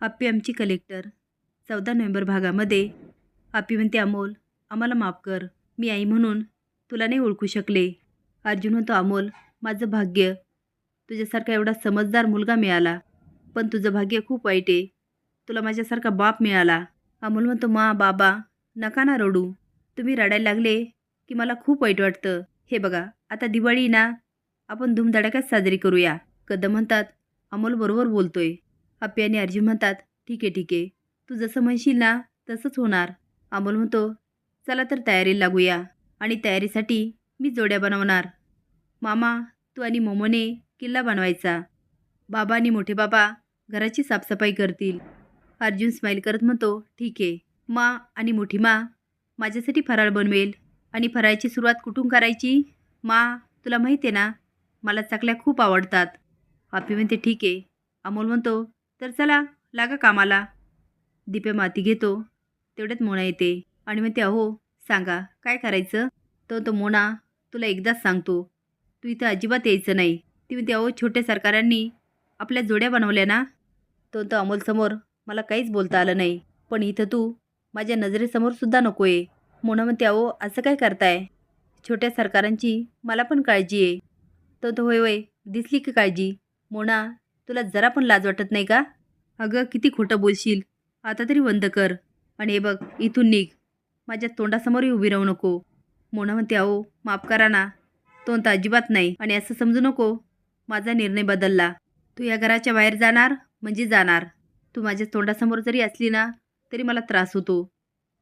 आप्पी आमची कलेक्टर. चौदा नोव्हेंबर भागामध्ये. आप्पी म्हणते अमोल आम्हाला माफ कर. मी आई म्हणून तुला नाही ओळखू शकले. अर्जुन म्हणतो अमोल माझं भाग्य. तुझ्यासारखा एवढा समजदार मुलगा मिळाला. पण तुझं भाग्य खूप वाईट आहे. तुला माझ्यासारखा बाप मिळाला. अमोल म्हणतो मा बाबा नका ना रडू. तुम्ही रडायला लागले की मला खूप वाईट वाटतं. हे बघा आता दिवाळी ना. आपण धूमधडाक्यात साजरी करूया. कदम म्हणतात अमोल बरोबर बोलतोय. आप्पी आणि अर्जुन म्हणतात ठीक आहे ठीक आहे. तू जसं म्हणशील ना तसंच होणार. अमोल म्हणतो चला तर तयारीला लागूया आणि तयारीसाठी मी जोड्या बनवणार. मामा तू आणि मोमोने किल्ला बनवायचा. बाबा आणि मोठे बाबा घराची साफसफाई करतील. अर्जुन स्माईल करत म्हणतो ठीक आहे. मा आणि मोठी मा माझ्यासाठी फराळ बनवेल आणि फराळाची सुरुवात कुठून करायची? मा तुला माहिती आहे ना मला चकल्या खूप आवडतात. आपी म्हणते ठीक आहे. अमोल म्हणतो तर चला लागा कामाला. दिपे माती घेतो. तेवढ्यात मोना येते. आणि म्हणते अहो सांगा काय करायचं? तो तो मोना तुला एकदाच सांगतो. तू इथं अजिबात यायचं नाही. ती म्हणते अहो छोट्या सरकारांनी आपल्या जोड्या बनवल्या ना? तो तो अमोलसमोर मला काहीच बोलता आलं नाही. पण इथं तू माझ्या नजरेसमोर सुद्धा नको आहे मोना म्हणते अहो असं काय करताय? छोट्या सरकारांची मला पण काळजी आहे. तो तो होय होय दिसली की काळजी. मोना तुला जरा पण लाज वाटत नाही का? अगं किती खोटं बोलशील. आता तरी बंद कर. आणि हे बघ इथून निघ. माझ्या तोंडासमोरही उभी राहू नको. मोना म्हणते अहो माफ करा ना. तोंड तर अजिबात नाही. आणि असं समजू नको. माझा निर्णय बदलला. तू या घराच्या बाहेर जाणार म्हणजे जाणार. तू माझ्या तोंडासमोर जरी असली ना तरी मला त्रास होतो.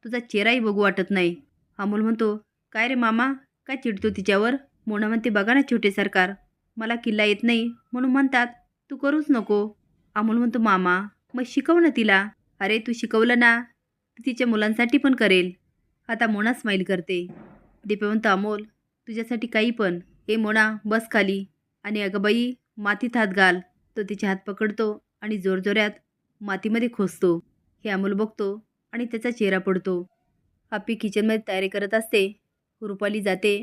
तुझा चेहराही बघू वाटत नाही. अमोल म्हणतो काय रे मामा? काय चिडतो तिच्यावर? मोना म्हणते बघा ना छोटे सरकार मला किल्ला येत नाही. म्हणून म्हणतात तू करूच नको. अमोल म्हणतो मामा मग शिकव ना तिला. अरे तू शिकवलं ना ती तिच्या मुलांसाठी पण करेल. आता मोना स्माईल करते. दीपे म्हणतो अमोल तुझ्यासाठी काही पण. ए मोना बस खाली. आणि अगं बाई मातीत हात घाल. तो तिचे हात पकडतो आणि जोरजोऱ्यात मातीमध्ये खोसतो. हे अमोल बघतो आणि त्याचा चेहरा पडतो. आपी किचनमध्ये तयारी करत असते. रुपाली जाते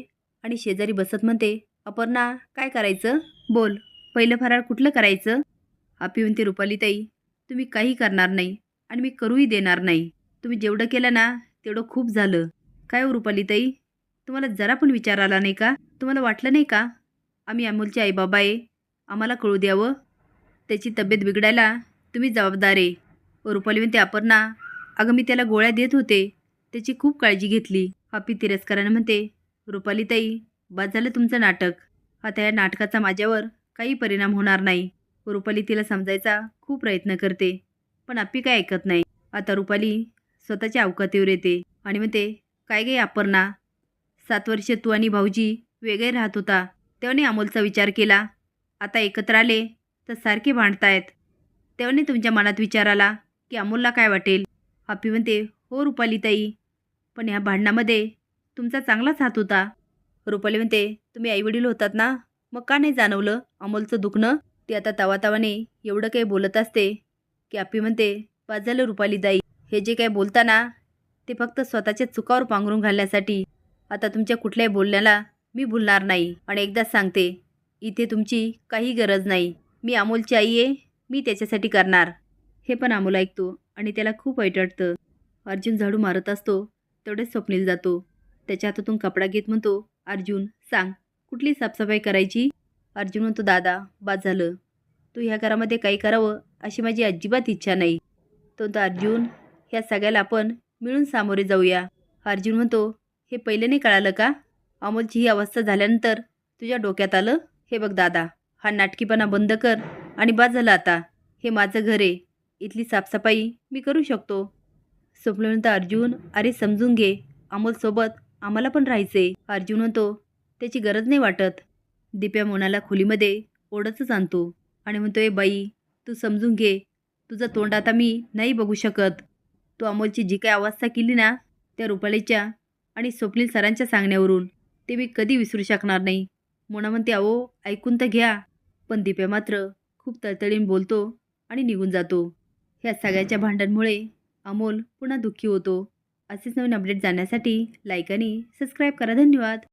आणि शेजारी बसत म्हणते अपर्णा काय करायचं? बोल. पहिलं फराळ कुठलं करायचं? आपी म्हणते रुपालीताई तुम्ही काही करणार नाही आणि मी करूही देणार नाही. तुम्ही जेवढं केलं ना तेवढं खूप झालं. काय हो रुपालीताई? तुम्हाला जरा पण विचार आला नाही का? तुम्हाला वाटलं नाही का? आम्ही अमोलचे आईबाबा आहे. आम्हाला कळू द्यावं त्याची तब्येत बिघडायला तुम्ही जबाबदार आहे. व रुपाली म्हणते अपर्णा अगं मी त्याला गोळ्या देत होते. त्याची खूप काळजी घेतली. आपी तिरस्कारानं म्हणते रुपालीताई बाद झालं तुमचं नाटक. आता या नाटकाचा माझ्यावर काही परिणाम होणार नाही. रुपाली तिला समजायचा खूप प्रयत्न करते पण आपी काय ऐकत नाही. आता रुपाली स्वतःच्या अवकातीवर येते आणि म्हणते काय गे अपर्णा? सात वर्ष तू आणि भाऊजी वेगळे राहत होता. तेव्हाने अमोलचा विचार केला आता एकत्र आले तर सारखे भांडतायत. तेव्हाने तुमच्या मनात विचार आला की अमोलला काय वाटेल? आप्पी म्हणते हो रुपाली ताई पण ह्या भांडणामध्ये तुमचा चांगलाच हात होता. रुपाली म्हणते तुम्ही आईवडील होतात ना? मग का नाही जाणवलं? अमोलचं दुखणं? ती आता तवातवाने एवढं काही बोलत असते की आप्पी म्हणते पाच झालं रुपाली दाई. हे जे काय बोलताना ते फक्त स्वतःच्या चुकावर पांघरून घालण्यासाठी. आता तुमच्या कुठल्याही बोलण्याला मी भुलणार नाही. आणि एकदाच सांगते इथे तुमची काही गरज नाही. मी अमोलची आई आहे मी त्याच्यासाठी करणार. हे पण अमोल ऐकतो आणि त्याला खूप वाईट वाटतं. अर्जुन झाडू मारत असतो तेवढेच स्वप्नील जातो. त्याच्या हातातून कपडा घेत म्हणतो अर्जुन सांग. कुठली साफसफाई करायची? अर्जुन म्हणतो दादा बाद झालं. तू ह्या घरामध्ये काही करावं अशी माझी अजिबात इच्छा नाही. तो तो अर्जुन ह्या सगळ्याला आपण मिळून सामोरे जाऊया. अर्जुन म्हणतो हे पहिले नाही कळालं का? अमोलची ही अवस्था झाल्यानंतर तुझ्या डोक्यात आलं? हे बघ दादा हा नाटकीपणा बंद कर आणि बाद झालं आता. हे माझं घर आहे. इथली साफसफाई मी करू शकतो. स्वप्नवंत अर्जुन अरे समजून घे. अमोलसोबत आम्हाला पण राहायचे अर्जुन म्हणतो त्याची गरज नाही वाटत. दिप्या मोनाला खोलीमध्ये ओढतच आणतो आणि म्हणतो ए बाई तू समजून घे. तुझं तोंड आता मी नाही बघू शकत. तू अमोलची जी काही अवस्था केली ना त्या रुपालीच्या आणि स्वप्नील सरांच्या सांगण्यावरून ते मी कधी विसरू शकणार नाही. मोना म्हणते अहो ऐकून तर घ्या. पण दिप्या मात्र खूप तळतळीन बोलतो आणि निघून जातो. ह्या सगळ्याच्या भांडणमुळे अमोल पुन्हा दुःखी होतो. असेच नवीन अपडेट जाण्यासाठी लाईक आणि सबस्क्राईब करा. धन्यवाद.